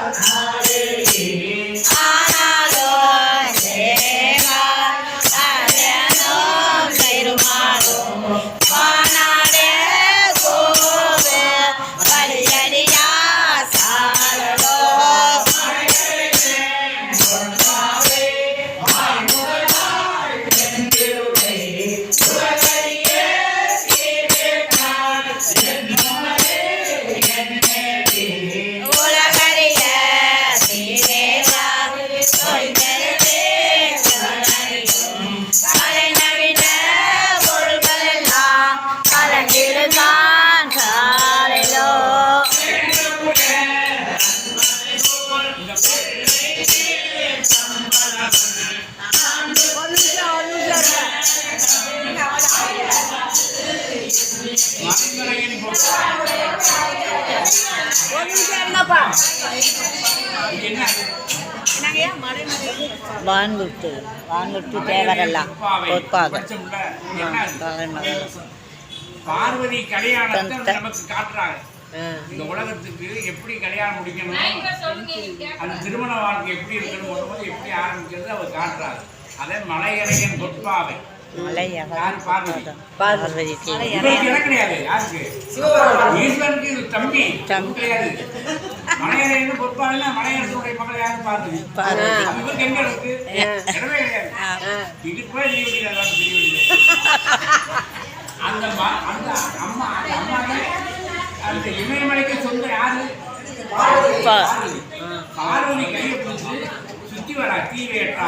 Bye. வான்விட்டு வான்விட்டு தேவரெல்லாம் பொற்பாதம். பார்வதி கல்யாணத்தை நமக்கு காட்டுறாங்க. இந்த உலகத்துக்கு எப்படி கல்யாணம் முடிக்கணும்? அந்த திருமண வாழ்க்கை எப்படி இருக்கணும் எப்படி ஆரம்பிக்கிறது அவர் காட்டுறாரு. அதே மலையறையன் பொற்பாவை தம்பி. தம்பி. கிடையாது. மலையறையன் பொற்பாவைன்னா மலையரசனுடைய மகள் யாரு? பார்வதி. பார்வதி. அப்ப இவருக்கு எங்க இருக்கு? இடமே கிடையாது. இதுக்கு போய் தெரிய வேண்டியது அதான் தெரிய வேண்டியது அந்த ம- அந்த அம்மா அந்த அம்மாவே அந்த இமயமலைக்கு சொந்த யாரு? பார்வதி. கையை பிடிச்சு சுத்தி வரா தீ வைக்கா